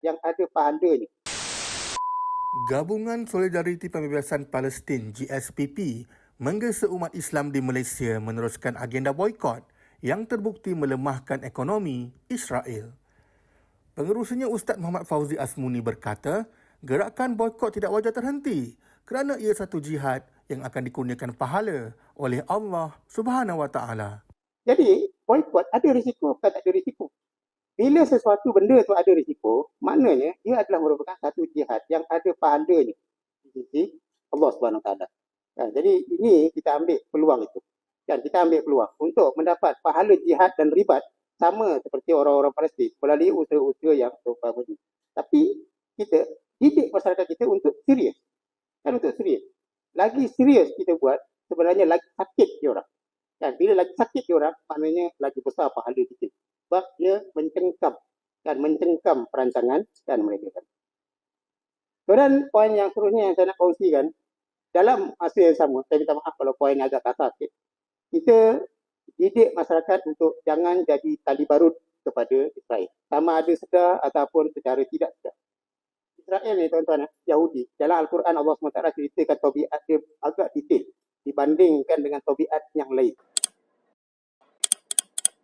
yang ada pahalanya. Gabungan Solidariti Pembebasan Palestin GSPP menggesa umat Islam di Malaysia meneruskan agenda boikot yang terbukti melemahkan ekonomi Israel. Pengerusinya Ustaz Muhammad Fauzi Asmuni berkata, gerakan boikot tidak wajar terhenti kerana ia satu jihad yang akan dikurniakan pahala oleh Allah Subhanahu Wa Taala. Jadi, boikot ada risiko bukan tak ada risiko. Bila sesuatu benda tu ada risiko, maknanya ia adalah merupakan satu jihad yang ada pahalanya di sisi Allah Subhanahu Taala. Ha, jadi ini kita ambil peluang itu. Dan kita ambil peluang untuk mendapat pahala jihad dan ribat sama seperti orang-orang Palestin melalui usaha-usaha yang seumpama ini. Tapi kita didik masyarakat kita untuk serius. Kan untuk serius. Lagi serius kita buat, sebenarnya lagi sakit dia orang. Kan? Bila lagi sakit dia orang, maknanya lagi besar pahala kita. Dan mencengkam perancangan dan mereka. Kemudian poin yang seterusnya yang saya nak kongsikan, dalam masa yang sama, saya minta maaf kalau poin agak kasar sikit. Kita didik masyarakat untuk jangan jadi tali barut kepada Israel. Sama ada sedar ataupun secara tidak sedar. Israel ni tuan-tuan, eh, Yahudi. Dalam Al-Quran Allah SWT ceritakan tabiat dia agak detail dibandingkan dengan tabiat yang lain.